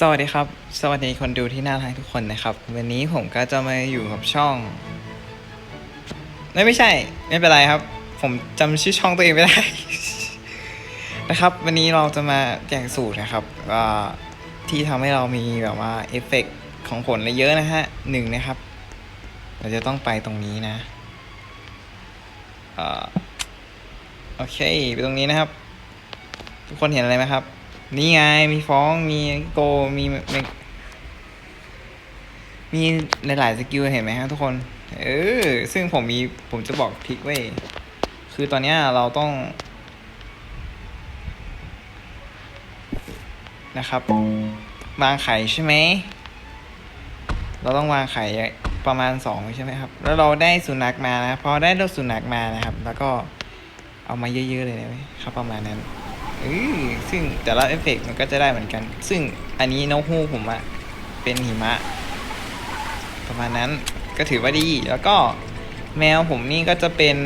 สวัสดีครับ สวัสดีคนดูที่น่ารักทุกคนนะครับ วันนี้ผมก็จะมาอยู่กับช่องไม่ไม่ใช่ ไม่เป็นไรครับ ผมจำชื่อช่องตัวเองไม่ได้ นะครับ วันนี้เราจะมาแจกสูตรนะครับว่าที่ทำให้เรามีแบบว่าเอฟเฟกต์ของผลอะไรเยอะนะฮะหนึ่งนะครับ เราจะต้องไปตรงนี้นะอโอเค ไปตรงนี้นะครับ ทุกคนเห็นอะไรไหมครับ นี่ไง มีฟ้องมีโกมีมีมีหลาย ๆ สกิลเห็นไหมฮะทุกคน เออ ซึ่งผมมีผมจะบอกทิกไว้คือตอนนี้เราต้อง นะครับ วางไข่ใช่ไหม เราต้องวางไข่ประมาณสองใช่ไหมครับ แล้วเราได้สุนัขมานะพอได้ลูกสุนัขมานะครับ แล้วก็เอามาเยอะ ๆ เลยนะครับประมาณนั้น ซึ่งแต่ละเอฟเฟกต์มันก็จะได้เหมือนกัน ซึ่งอันนี้นกฮูกผมอะเป็นหิมะ ประมาณนั้นก็ถือว่าดีแล้วก็แมวผมนี่ก็จะเป็น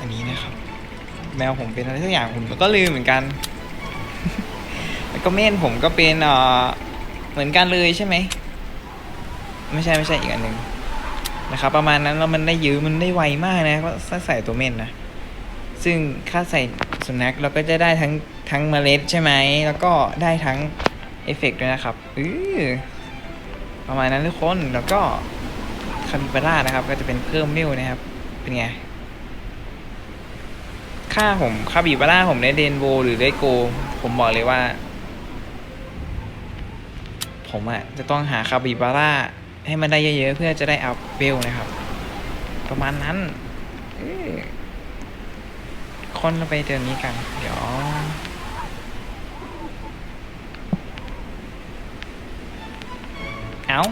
อันนี้นะครับ แมวผมเป็นอะไรสักอย่างผมก็ลืมเหมือนกัน แล้วก็เม่นผมก็เป็นเหมือนกันเลยใช่ไหมไม่ใช่ไม่ใช่อีกอันหนึ่ง นะครับประมาณนั้นแล้วมันได้เยอมันได้ไวมากนะก็ถ้าใส่ตัวเม่นนะซึ่งถ้าใส่สุนัขเราก็จะได้ทั้งทั้งเมล็ดใช่ไหมแล้วก็ได้ทั้งเอฟเฟกต์ด้วยนะครับอือประมาณนั้นทุกคนแล้วก็คาบิบาร่านะครับ ก็จะเป็นเพิ่มเวลนะครับ เป็นไงค่าผมคาบิบาร่าผมได้เดนโวหรือได้โก ผมบอกเลยว่า ผมอะจะต้องหาคาบิบาร่า ให้มันได้เยอะๆ เพื่อจะได้อัพเวลนะครับ ประมาณนั้นคนเราไปเดินนี้กัน เดี๋ยวเอา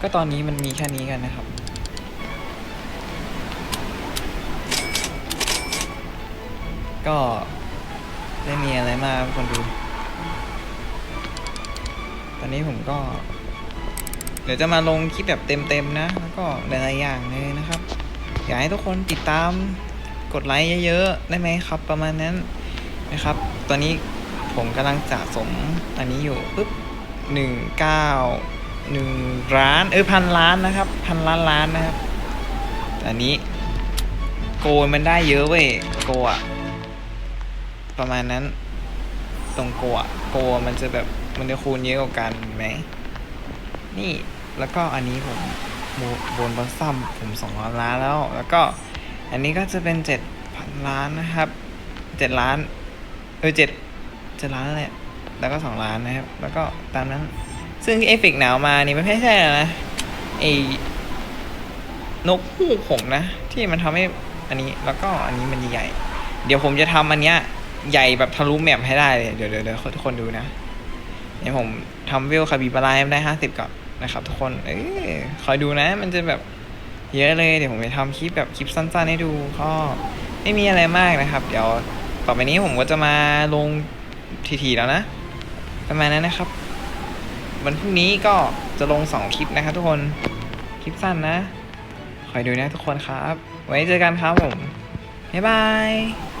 ก็ตอนนี้มันมีแค่นี้กันนะครับ ก็ไม่มีอะไรมากครับคนดู อนนี้ผมก็ เดี๋ยวจะมาลงคลิปแบบเต็มๆนะ แล้วก็หลายๆอย่างเลยนะครับ อยากให้ทุกคนติดตามกดไลค์เยอะๆ ได้ไหมครับ ประมาณนั้นนะครับ ตอนนี้ผมกำลังสะสมอันนี้อยู่ปุ๊บหนึ่งเก้าหนึ่งล้านเออพันล้านนะครับพันล้านล้านนะครับอันนี้โกนมันได้เยอะเว้ยโกะประมาณนั้น ตรงโกะโกมันจะแบบ มันจะคูณเยอะกว่ากันไหม นี่แล้วก็อันนี้ผมบนบอสซัมผมสองร้อยล้านแล้ว แล้วก็อันนี้ก็จะเป็นเจ็ดพันล้านนะครับเจ็ดล้านเออเจ็ดเจ็ดล้านแหละแล้วก็สองล้านนะครับ แล้วก็ตามนั้น ซึ่งเอฟเฟกหนาวมานี่มันไม่ใช่นะไอ้นกฮูกผมนะ ที่มันทำให้อันนี้แล้วก็อันนี้มันใหญ่ เดี๋ยวผมจะทำอันเนี้ยใหญ่แบบทะลุแมปให้ได้เลยเดี๋ยวเดี๋ยวทุกคนดูนะ เดี๋ยวผมทำเวลคาบิบาลายได้ห้าสิบก่อนนะครับ ทุกคนเออคอยดูนะ มันจะแบบเยอะเลย เดี๋ยวผมจะทำคลิปแบบคลิปสั้นๆให้ดูก็ไม่มีอะไรมากนะครับ เดี๋ยวต่อไปนี้ผมก็จะมาลงทีๆแล้วนะ ประมาณนั้นนะครับ วันพรุ่งนี้ก็จะลงสองคลิปนะครับทุกคนคลิปสั้นนะคอยดูนะทุกคนครับ ไว้เจอกันครับผมบ๊ายบาย